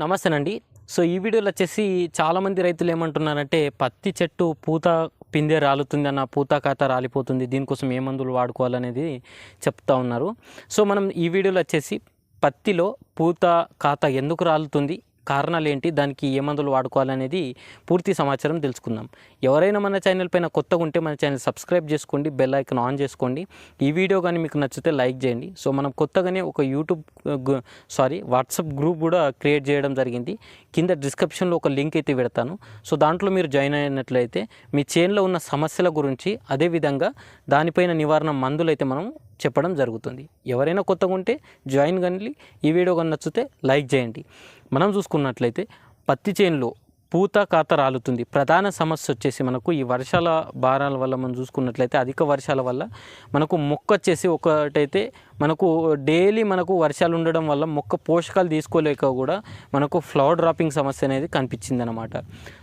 నమస్తేనండి. So ఈ వీడియోలో వచ్చేసి చాలామంది రైతులు ఏమంటున్నారంటే పత్తి చెట్టు పూత పిందె రాలుతుంది అన్న పూత కాత రాలిపోతుంది దీనికోసం ఏ మందులు వాడుకోవాలనేది చెప్తా ఉన్నారు. సో మనం ఈ వీడియోలో వచ్చేసి పత్తిలో పూత కాత ఎందుకు రాలుతుంది కారణాలు ఏంటి దానికి ఏ మందులు వాడుకోవాలనేది పూర్తి సమాచారం తెలుసుకుందాం. ఎవరైనా మన ఛానల్ పైన కొత్తగా ఉంటే మన ఛానల్ సబ్స్క్రైబ్ చేసుకోండి బెల్ ఐకన్ ఆన్ చేసుకోండి. ఈ వీడియో కానీ మీకు నచ్చితే లైక్ చేయండి. సో మనం కొత్తగానే ఒక యూట్యూబ్ సారీ వాట్సాప్ గ్రూప్ కూడా క్రియేట్ చేయడం జరిగింది. కింద డిస్క్రిప్షన్లో ఒక లింక్ అయితే పెడతాను. సో దాంట్లో మీరు జాయిన్ అయినట్లయితే మీ చేన్లో ఉన్న సమస్యల గురించి అదేవిధంగా దానిపైన నివారణ మందులు అయితే మనం చెప్పడం జరుగుతుంది. ఎవరైనా కొత్తగా ఉంటే జాయిన్ కానీ ఈ వీడియో కానీ నచ్చితే లైక్ చేయండి. మనం చూసుకున్నట్లయితే పత్తి చేనులో పూత కాత రాలుతుంది ప్రధాన సమస్య వచ్చేసి మనకు ఈ వర్షాల భారాల వల్ల మనం చూసుకున్నట్లయితే అధిక వర్షాల వల్ల మనకు మొక్క వచ్చేసి ఒకటైతే మనకు డైలీ మనకు వర్షాలు ఉండడం వల్ల మొక్క పోషకాలు తీసుకోలేక కూడా మనకు ఫ్లవర్ డ్రాపింగ్ సమస్య అనేది కనిపించింది అనమాట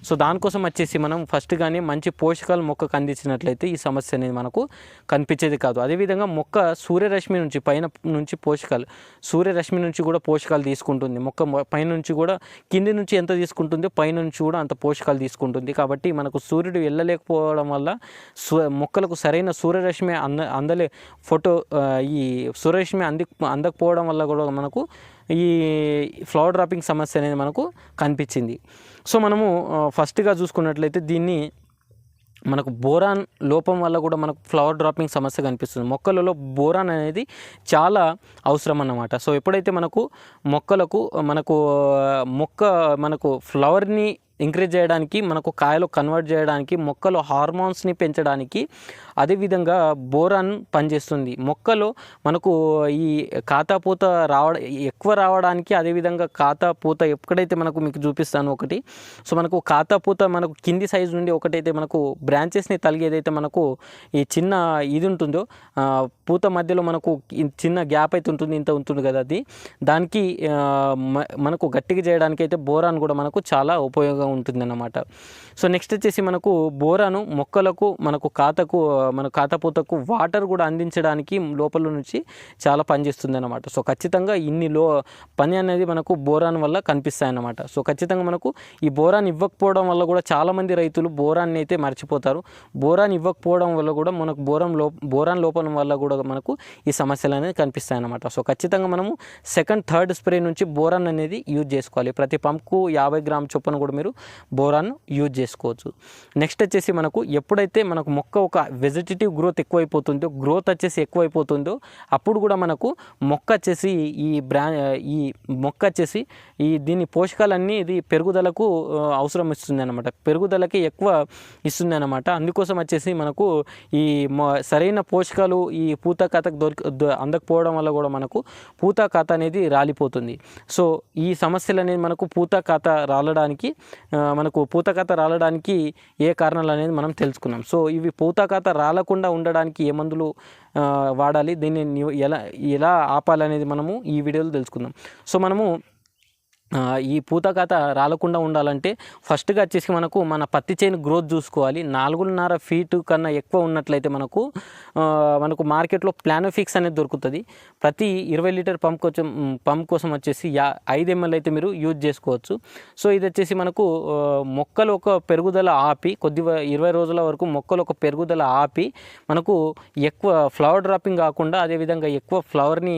సో దానికోసం వచ్చేసి మనం ఫస్ట్ కానీ మంచి పోషకాలు మొక్కకు అందించినట్లయితే ఈ సమస్య అనేది మనకు కనిపించేది కాదు. అదేవిధంగా మొక్క సూర్యరశ్మి నుంచి పైన నుంచి పోషకాలు సూర్యరశ్మి నుంచి కూడా పోషకాలు తీసుకుంటుంది. మొక్క మొ- పైన నుంచి కూడా కింది నుంచి ఎంత తీసుకుంటుందో? పైన నుంచి కూడా అంత పోషకాలు తీసుకుంటుంది. కాబట్టి మనకు సూర్యుడు వెళ్ళలేకపోవడం వల్ల సు మొక్కలకు సరైన సూర్యరశ్మి అంద అందలే ఫోటో ఈ సూర్యరశ్మి అంది అందకపోవడం వల్ల కూడా మనకు ఈ ఫ్లవర్ డ్రాపింగ్ సమస్య అనేది మనకు కనిపించింది. సో మనము ఫస్ట్గా చూసుకున్నట్లయితే దీన్ని మనకు బోరాన్ లోపం వల్ల కూడా మనకు ఫ్లవర్ డ్రాపింగ్ సమస్య కనిపిస్తుంది. మొక్కలలో బోరాన్ అనేది చాలా అవసరం అన్నమాట. సో ఎప్పుడైతే మనకు మొక్కలకు మనకు మొక్క మనకు ఫ్లవర్ని ఇంక్రీజ్ చేయడానికి మనకు కాయలు కన్వర్ట్ చేయడానికి మొక్కలో హార్మోన్స్ని పెంచడానికి అదేవిధంగా బోరాన్ పనిచేస్తుంది. మొక్కలో మనకు ఈ కాతాపూత రావ ఎక్కువ రావడానికి అదేవిధంగా కాతాపూత ఎక్కడైతే మనకు మీకు చూపిస్తాను ఒకటి. సో మనకు కాతాపూత మనకు కింది సైజు నుండి ఒకటైతే మనకు బ్రాంచెస్ని తలిగి ఏదైతే మనకు ఈ చిన్న ఇది ఉంటుందో పూత మధ్యలో మనకు చిన్న గ్యాప్ అయితే ఉంటుంది ఇంత ఉంటుంది కదా అది. దానికి మనకు గట్టిగా చేయడానికి అయితే బోరాన్ కూడా మనకు చాలా ఉపయోగం ఉంటుంది అన్నమాట సో నెక్స్ట్ వచ్చేసి మనకు బోరాను మొక్కలకు మనకు కాతకు మన కాతపూతకు వాటర్ కూడా అందించడానికి లోపల నుంచి చాలా పనిచేస్తుంది అనమాట సో ఖచ్చితంగా ఇన్ని లో పని అనేది మనకు బోరాన్ వల్ల కనిపిస్తాయి అన్నమాట సో ఖచ్చితంగా మనకు ఈ బోరాన్ ఇవ్వకపోవడం వల్ల కూడా చాలామంది రైతులు బోరాన్ని అయితే మర్చిపోతారు. బోరాన్ ఇవ్వకపోవడం వల్ల కూడా మనకు బోరం లో బోరాన్ లోపం వల్ల కూడా మనకు ఈ సమస్యలు అనేది కనిపిస్తాయి అన్నమాట సో ఖచ్చితంగా మనము సెకండ్ థర్డ్ స్ప్రే నుంచి బోరాన్ అనేది యూజ్ చేసుకోవాలి. ప్రతి పంప్కు యాభై గ్రామ్ చొప్పున కూడా మీరు బోరాన్ యూజ్ చేసుకోవచ్చు. నెక్స్ట్ వచ్చేసి మనకు ఎప్పుడైతే మనకు మొక్క ఒక వెజిటేటివ్ గ్రోత్ ఎక్కువైపోతుందో గ్రోత్ వచ్చేసి ఎక్కువైపోతుందో అప్పుడు కూడా మనకు మొక్క వచ్చేసి ఈ బ్రా ఈ మొక్క వచ్చేసి ఈ దీని పోషకాలన్నీ ఇది పెరుగుదలకు అవసరం ఇస్తుంది అనమాట పెరుగుదలకి ఎక్కువ ఇస్తుంది అనమాట అందుకోసం వచ్చేసి మనకు ఈ సరైన పోషకాలు ఈ పూత కథకు దొరికి అందకపోవడం వల్ల కూడా మనకు పూత కథ అనేది రాలిపోతుంది. సో ఈ సమస్యలు అనేది మనకు పూత కథ రాలడానికి మనకు పూత కథ రాలడానికి ఏ కారణాలు అనేది మనం తెలుసుకున్నాం. సో ఇవి పూత కథ రాలకుండా ఉండడానికి ఏ మందులు వాడాలి దీన్ని ఎలా ఎలా ఎలా ఆపాలనేది మనము ఈ వీడియోలో తెలుసుకుందాం. సో మనము ఈ పూత కథ రాలకుండా ఉండాలంటే ఫస్ట్గా వచ్చేసి మనకు మన పత్తి చేను గ్రోత్ చూసుకోవాలి. నాలుగున్నర ఫీట్ కన్నా ఎక్కువ ఉన్నట్లయితే మనకు మనకు మార్కెట్లో ప్లానోఫిక్స్ అనేది దొరుకుతుంది. ప్రతి ఇరవై లీటర్ పంప్ కోసం పంప్ కోసం వచ్చేసి యా ఐదు ఎంఎల్ అయితే మీరు యూజ్ చేసుకోవచ్చు. సో ఇది వచ్చేసి మనకు మొక్కలు ఒక పెరుగుదల ఆపి కొద్ది ఇరవై రోజుల వరకు మొక్కలు ఒక పెరుగుదల ఆపి మనకు ఎక్కువ ఫ్లవర్ డ్రాపింగ్ కాకుండా అదేవిధంగా ఎక్కువ ఫ్లవర్ని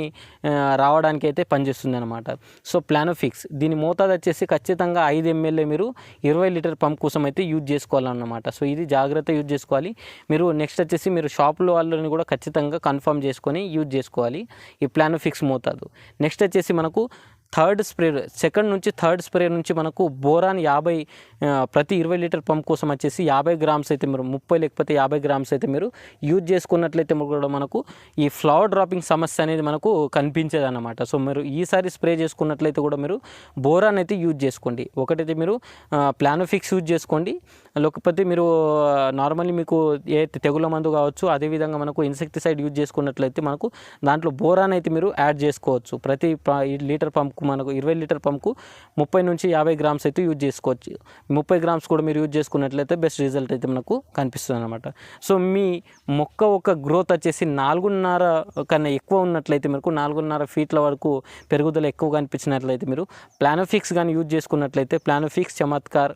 రావడానికి అయితే పనిచేస్తుంది అనమాట సో ప్లానోఫిక్స్ దీని మోతాదు వచ్చేసి ఖచ్చితంగా ఐదు ఎంఎల్ఏ మీరు ఇరవై లీటర్ పంప్ కోసం అయితే యూజ్ చేసుకోవాలన్నమాట. సో ఇది జాగ్రత్త యూజ్ చేసుకోవాలి. మీరు నెక్స్ట్ వచ్చేసి మీరు షాపులో వాళ్ళని కూడా ఖచ్చితంగా కన్ఫర్మ్ చేసుకొని యూజ్ చేసుకోవాలి. ఈ ప్లాన్ ఫిక్స్ మోతాదు. నెక్స్ట్ వచ్చేసి మనకు థర్డ్ స్ప్రే సెకండ్ నుంచి థర్డ్ స్ప్రే నుంచి మనకు బోరాన్ యాభై ప్రతి ఇరవై లీటర్ పంప్ కోసం వచ్చేసి యాభై గ్రామ్స్ అయితే మీరు ముప్పై లేకపోతే యాభై గ్రామ్స్ అయితే మీరు యూజ్ చేసుకున్నట్లయితే కూడా మనకు ఈ ఫ్లవర్ డ్రాపింగ్ సమస్య అనేది మనకు కనిపించేది అన్నమాట సో మీరు ఈసారి స్ప్రే చేసుకున్నట్లయితే కూడా మీరు బోరాన్ అయితే యూజ్ చేసుకోండి. ఒకటైతే మీరు ప్లానోఫిక్స్ యూజ్ చేసుకోండి. లేకపోతే మీరు నార్మల్లీ మీకు ఏ తెగుల మందు కావచ్చు అదేవిధంగా మనకు ఇన్సెక్టిసైడ్ యూజ్ చేసుకున్నట్లయితే మనకు దాంట్లో బోరాన్ అయితే మీరు యాడ్ చేసుకోవచ్చు. ప్రతి లీటర్ పంప్కు మనకు ఇరవై లీటర్ పంప్కు ముప్పై నుంచి యాభై గ్రామ్స్ అయితే యూజ్ చేసుకోవచ్చు. ముప్పై గ్రామ్స్ కూడా మీరు యూజ్ చేసుకున్నట్లయితే బెస్ట్ రిజల్ట్ అయితే మనకు కనిపిస్తుంది అనమాట సో మీ మొక్క ఒక గ్రోత్ వచ్చేసి నాలుగున్నర కన్నా ఎక్కువ ఉన్నట్లయితే మీకు నాలుగున్నర ఫీట్ల వరకు పెరుగుదల ఎక్కువ కనిపించినట్లయితే మీరు ప్లానోఫిక్స్ కానీ యూజ్ చేసుకున్నట్లయితే ప్లానోఫిక్స్ చమత్కార్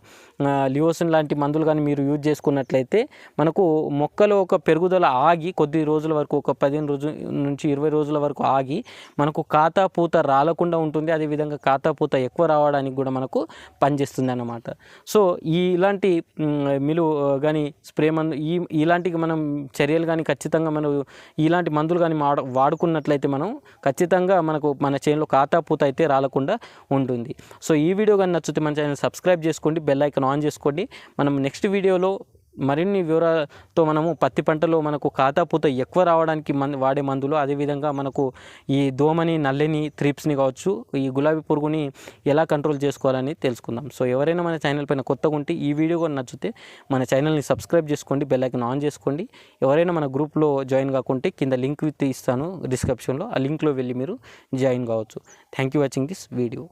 లియోసిన్ లాంటి మందులు కానీ మీరు యూజ్ చేసుకున్నట్లయితే మనకు మొక్కలో ఒక పెరుగుదల ఆగి కొద్ది రోజుల వరకు ఒక పదిహేను రోజు నుంచి ఇరవై రోజుల వరకు ఆగి మనకు ఖాతా పూత రాలకుండా ఉంటుంది. అదేవిధంగా ఖాతా పూత ఎక్కువ రావడానికి కూడా మనకు పనిచేస్తుంది అన్నమాట. సో ఈ ఇలాంటి మిలు కానీ స్ప్రే మందు ఈ ఇలాంటికి మనం చర్యలు కానీ ఖచ్చితంగా మనం ఇలాంటి మందులు కానీ వాడ వాడుకున్నట్లయితే మనం ఖచ్చితంగా మనకు మన చేనులో ఖాతా పూత అయితే రాలకుండా ఉంటుంది. సో ఈ వీడియో కానీ నచ్చితే మన ఛానల్ సబ్స్క్రైబ్ చేసుకోండి బెల్ ఐకాన్ ఆన్ చేసుకోండి. మనం నెక్స్ట్ వీడియోలో మరిన్ని వివరాలతో మనము పత్తి పంటలో మనకు కాతాపూత ఎక్కువ రావడానికి మన వాడే మందులు అదేవిధంగా మనకు ఈ దోమని నల్లిని త్రిప్స్ని కావచ్చు ఈ గులాబీ పురుగుని ఎలా కంట్రోల్ చేసుకోవాలని తెలుసుకుందాం. సో ఎవరైనా మన ఛానల్ పైన కొత్తగా ఉంటే ఈ వీడియో కూడా నచ్చితే మన ఛానల్ని సబ్స్క్రైబ్ చేసుకోండి బెల్ ఐకాన్ ఆన్ చేసుకోండి. ఎవరైనా మన గ్రూప్లో జాయిన్ కాకుంటే కింద లింక్ ఇస్తాను డిస్క్రిప్షన్లో ఆ లింక్లో వెళ్ళి మీరు జాయిన్ కావచ్చు. Thank you watching this video